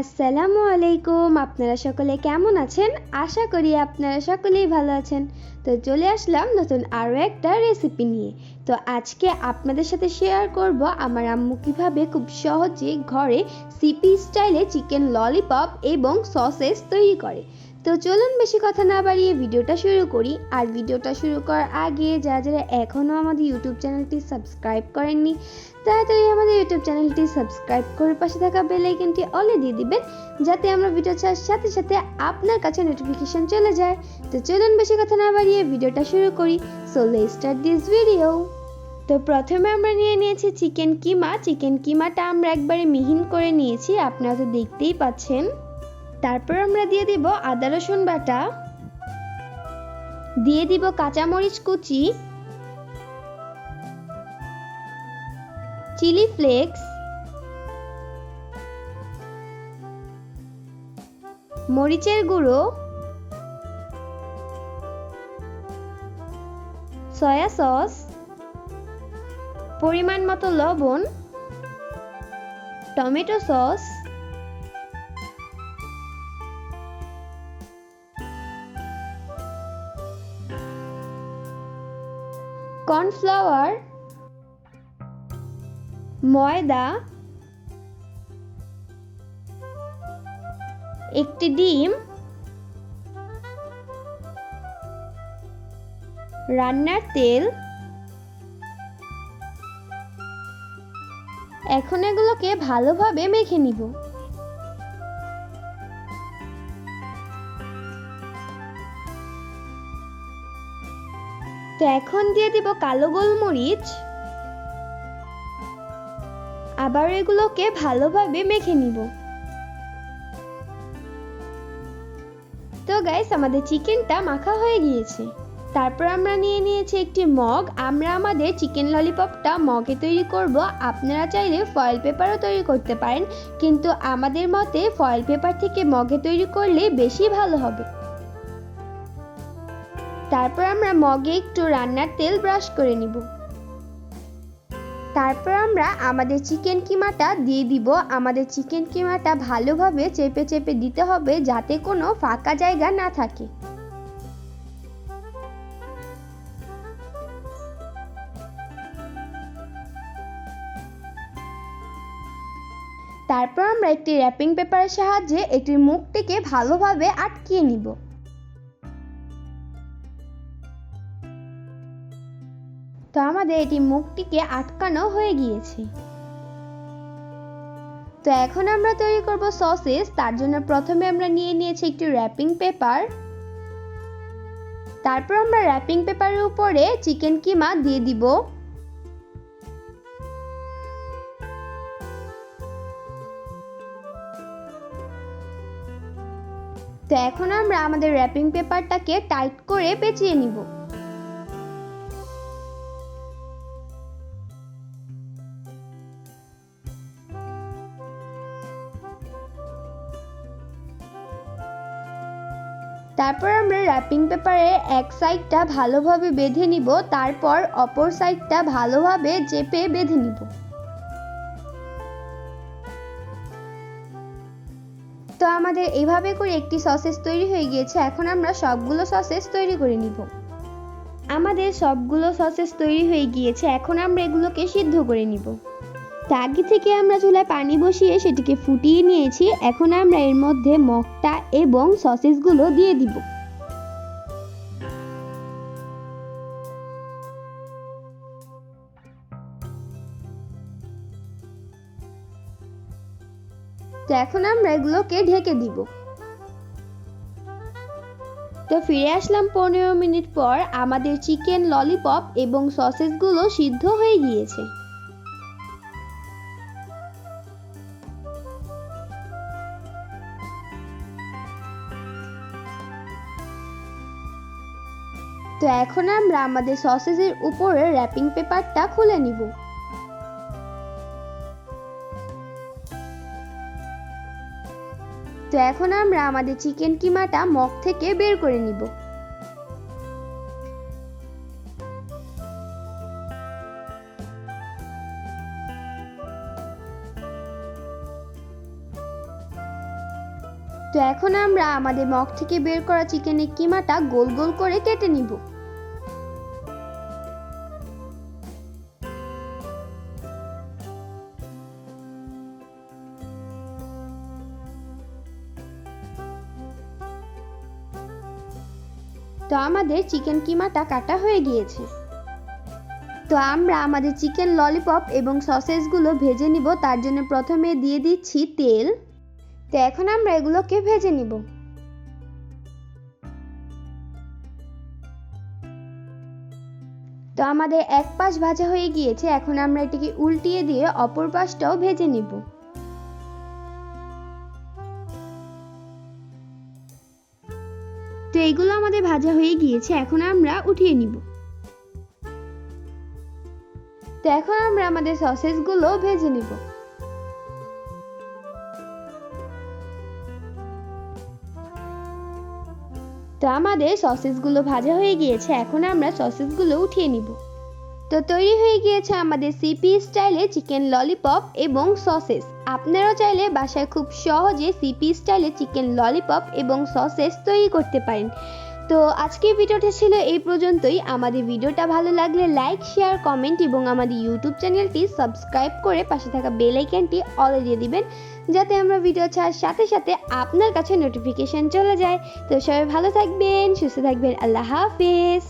আসসালামু আলাইকুম। আপনারা সকলে কেমন আছেন? আশা করি আপনারা সকলেই ভালো আছেন। তো চলে আসলাম নতুন আরও একটা রেসিপি নিয়ে। তো আজকে আপনাদের সাথে শেয়ার করব আমার আম্মু কীভাবে খুব সহজে ঘরে সিপি স্টাইলে চিকেন ললিপপ এবং সসেস তৈরি করে। তো চলুন বেশি কথা না বাড়িয়ে ভিডিওটা শুরু করি। আর ভিডিওটা শুরু করার আগে যারা যারা এখনও আমাদের ইউটিউব চ্যানেলটি সাবস্ক্রাইব করেননি, তাড়াতাড়ি আমাদের ইউটিউব চ্যানেলটি সাবস্ক্রাইব করে পাশে থাকা বেল আইকনটি অলে দিয়ে দিবেন, যাতে আমরা ভিডিও ছাড়ার সাথে সাথে আপনার কাছে নোটিফিকেশন চলে যায়। তো চলুন বেশি কথা না বাড়িয়ে ভিডিওটা শুরু করি। সো লে স্টার্ট দিস ভিডিও তো প্রথমে আমরা নিয়ে নিয়েছি চিকেন কিমা। চিকেন কিমাটা আমরা একবারে মিহিন করে নিয়েছি, আপনারা তো দেখতেই পাচ্ছেন। তারপর আমরা দিয়ে দিব আদা, রসুন বাটা। দিয়ে দিব কাঁচামরিচ কুচি। Chilli flakes. মরিচের গুঁড়ো। Soya sauce. পরিমাণ মতো লবণ। Tomato sauce. কর্নফ্লাওয়ার ময়দা একটি ডিম রান্নার তেল। এখন এগুলোকে ভালোভাবে মেখে নিব। তো এখন দিয়ে দিব কালো গোলমরিচ। আবার এগুলোকে ভালোভাবে মেখে নিব। তো গাইস আমাদের চিকেনটা মাখা হয়ে গিয়েছে। তারপর আমরা নিয়ে নিয়েছি একটি মগ। আমরা আমাদের চিকেন ললিপপটা মগে তৈরি করব। আপনারা চাইলে ফয়েল পেপারও তৈরি করতে পারেন। কিন্তু আমাদের মতে ফয়েল পেপার থেকে মগে তৈরি করলে বেশি ভালো হবে। তারপর আমরা মগে একটু রান্নার তেল ব্রাশ করে নিব। তারপর আমরা আমাদের চিকেন কিমাটা দিয়ে দিব। আমাদের চিকেন কিমাটা ভালোভাবে চেপে চেপে দিতে হবে যাতে কোনো ফাঁকা জায়গা না থাকে। তারপর আমরা একটি র্যাপিং পেপারের সাহায্যে এটির মুখটিকে ভালোভাবে আটকিয়ে নিব। তো আমাদের এটি মুখটিকে আটকানো হয়ে গিয়েছে। তো এখন আমরা তৈরি করব সসেস, তার জন্য প্রথমে আমরা নিয়ে নিয়েছি একটি র্যাপিং পেপার তারপর আমরা র্যাপিং পেপারের উপরে চিকেন কিমা দিয়ে দিব। তো এখন আমরা আমাদের র্যাপিং পেপারটাকে টাইট করে পেঁচিয়ে নিব। তারপর আমরা র্যাপিং পেপারে এক সাইডটা ভালোভাবে বেঁধে নিব, তারপর অপর সাইডটা ভালোভাবে চেপে বেঁধে নিব। তো আমাদের এইভাবে করে একটি সসেস তৈরি হয়ে গিয়েছে, এখন আমরা সবগুলো সসেস তৈরি করে নিব। আমাদের সবগুলো সসেস তৈরি হয়ে গিয়েছে, এখন আমরা এগুলোকে সিদ্ধ করে নিব। তা আগে থেকে আমরা চুলায় পানি বসিয়ে সেটিকে ফুটিয়ে নিয়েছি। এখন আমরা এর মধ্যে মগটা এবং সসেসগুলো দিয়ে দিব। তো এখন আমরা এগুলোকে ঢেকে দিব। তো ফিরে আসলাম পনেরো মিনিট পর আমাদের চিকেন ললিপপ এবং সসেসগুলো সিদ্ধ হয়ে গিয়েছে। তো এখন আমরা আমাদের সসেসের উপরে র্যাপিং পেপারটা খুলে নিব। তো এখন আমরা আমাদের চিকেন কিমাটা মগ থেকে বের করে নিব। তো এখন আমরা আমাদের মগ থেকে বের করা চিকেনের কিমাটা গোল গোল করে কেটে নিব। তো আমাদের চিকেন কিমাটা কাটা হয়ে গিয়েছে। তো আমরা আমাদের চিকেন ললিপপ এবং সসেসগুলো ভেজে নিব, তার জন্য প্রথমে দিয়ে দিচ্ছি তেল। তো এখন আমরা এগুলোকে ভেজে নিব। তো আমাদের এক পাশ ভাজা হয়ে গিয়েছে, এখন আমরা এটিকে উল্টিয়ে দিয়ে অপর পাশটাও ভেজে নিব। তো এগুলো আমাদের ভাজা হয়ে গিয়েছে, এখন আমরা উঠিয়ে নিব। তো এখন আমরা আমাদের সসেসগুলো ভেজে নিব। তো আমাদের সসেসগুলো ভাজা হয়ে গিয়েছে, এখন আমরা সসেসগুলো উঠিয়ে নিব। তো তৈরি হয়ে গিয়েছে আমাদের সিপি স্টাইলে চিকেন ললিপপ এবং সসেস। আপনারাও চাইলে বাসায় খুব সহজে সিপি স্টাইলে চিকেন ললিপপ এবং সসেস তৈরি করতে পারেন। তো আজকের ভিডিওটা ছিল এই পর্যন্তই। আমাদের ভিডিওটা ভালো লাগলে লাইক শেয়ার কমেন্ট এবং আমাদের ইউটিউব চ্যানেলটি সাবস্ক্রাইব করে পাশে থাকা বেল আইকনটি অলে দিয়ে দিবেন, যাতে আমরা ভিডিও ছাড়ার সাথে সাথে আপনার কাছে নোটিফিকেশন চলে যায়। তো সবাই ভালো থাকবেন, সুস্থ থাকবেন, আল্লাহ হাফেজ।